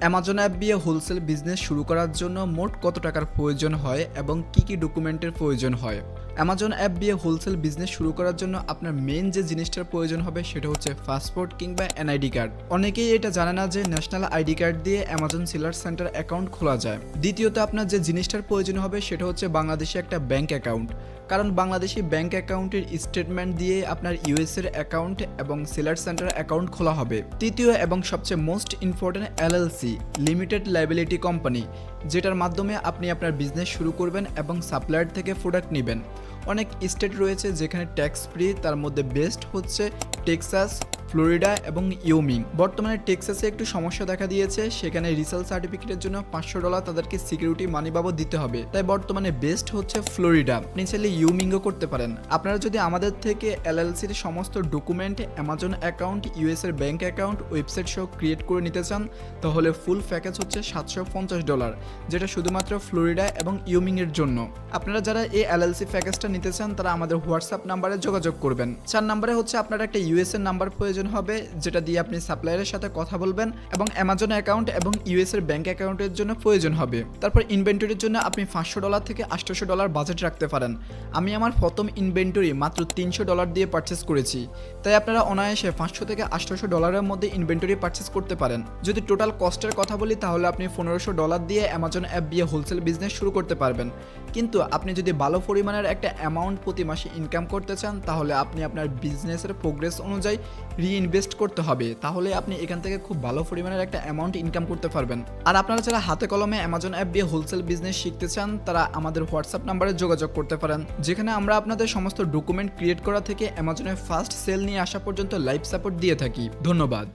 Amazon app দিয়ে wholesale business শুরু করার জন্য মোট কত টাকার প্রয়োজন হয় এবং কি কি ডকুমেন্টের প্রয়োজন হয়? অ্যামাজন অ্যাপ দিয়ে হোলসেল বিজনেস শুরু করার জন্য আপনার মেন যে জিনিসটার প্রয়োজন হবে সেটা হচ্ছে পাসপোর্ট কিংবা এনআইডি কার্ড অনেকেই এটা জানে না যে ন্যাশনাল আইডি কার্ড দিয়ে অ্যামাজন সেলার সেন্টার অ্যাকাউন্ট খোলা যায়। দ্বিতীয়ত আপনার যে জিনিসটার প্রয়োজন হবে সেটা হচ্ছে বাংলাদেশে একটা ব্যাংক অ্যাকাউন্ট কারণ বাংলাদেশি ব্যাংক অ্যাকাউন্টের স্টেটমেন্ট দিয়ে আপনার ইউএস এর অ্যাকাউন্ট এবং সেলার সেন্টার অ্যাকাউন্ট খোলা হবে। তৃতীয় এবং সবচেয়ে most important LLC limited liability company যেটার মাধ্যমে আপনি আপনার বিজনেস শুরু করবেন এবং সাপ্লায়ার থেকে প্রোডাক্ট নেবেন। অনেক স্টেট রয়েছে যেখানে ট্যাক্স ফ্রি তার মধ্যে বেস্ট হচ্ছে টেক্সাস ফ্লোরিডা এবং ইউমিং। বর্তমানে টেক্সাসে একটু সমস্যা দেখা দিয়েছে, সেখানে রিসেল সার্টিফিকেটের জন্য পাঁচশো ডলার তাদেরকে সিকিউরিটি মানি বাবদ দিতে হবে। তাই বর্তমানে বেস্ট হচ্ছে ফ্লোরিডা। আপনি চাইলে ইউমিংও করতে পারেন। আপনারা যদি আমাদের থেকে এলএলসির সমস্ত ডকুমেন্ট অ্যামাজন অ্যাকাউন্ট ইউএস এর ব্যাংক অ্যাকাউন্ট, ওয়েবসাইট সহ ক্রিয়েট করে নিতে চান, তাহলে ফুল প্যাকেজ হচ্ছে সাতশো পঞ্চাশ ডলার, যেটা শুধুমাত্র ফ্লোরিডা এবং ইউমিং এর জন্য। আপনারা যারা এই এলএলসি প্যাকেজটা নিতে চান, তারা আমাদের হোয়াটসঅ্যাপ নাম্বারে যোগাযোগ করবেন। চার নাম্বারে হচ্ছে আপনার একটা ইউএস এর নাম্বার প্রয়োজন হবে, যেটা দিয়ে আপনি সাপ্লায়ারের সাথে কথা বলবেন এবং অ্যামাজন অ্যাকাউন্ট এবং ইউএস এর ব্যাংক অ্যাকাউন্টের জন্য প্রয়োজন হবে। তারপর ইনভেন্টরির জন্য আপনি পাঁচশো ডলার থেকে আটশোশো ডলার বাজেট রাখতে পারেন। আমি আমার প্রথম ইনভেন্টরি মাত্র তিনশো ডলার দিয়ে পারচেস করেছি। তাই আপনারা অনায়াসে পাঁচশো থেকে আটশোশো ডলারের মধ্যে ইনভেন্টরি পারচেস করতে পারেন। যদি টোটাল কস্টের কথা বলি, তাহলে আপনি পনেরোশো ডলার দিয়ে অ্যামাজন অ্যাপ দিয়ে হোলসেল বিজনেস শুরু করতে পারবেন। কিন্তু আপনি যদি ভালো পরিমাণের একটা অ্যামাউন্ট প্রতি মাসে ইনকাম করতে চান, তাহলে আপনি আপনার বিজনেসের প্রোগ্রেস অনুযায়ী রিইনভেস্ট করতে হবে, তাহলে আপনি এখান থেকে খুব ভালো পরিমাণের একটা অ্যামাউন্ট ইনকাম করতে পারবেন। আর আপনারা যারা হাতে কলমে অ্যামাজন অ্যাপ দিয়ে হোলসেল বিজনেস শিখতে চান, তারা আমাদের হোয়াটসঅ্যাপ নাম্বারে যোগাযোগ করতে পারেন, যেখানে আমরা আপনাদের সমস্ত ডকুমেন্ট ক্রিয়েট করা থেকে অ্যামাজনের ফার্স্ট সেল নিয়ে আসা পর্যন্ত লাইভ সাপোর্ট দিয়ে থাকি। ধন্যবাদ।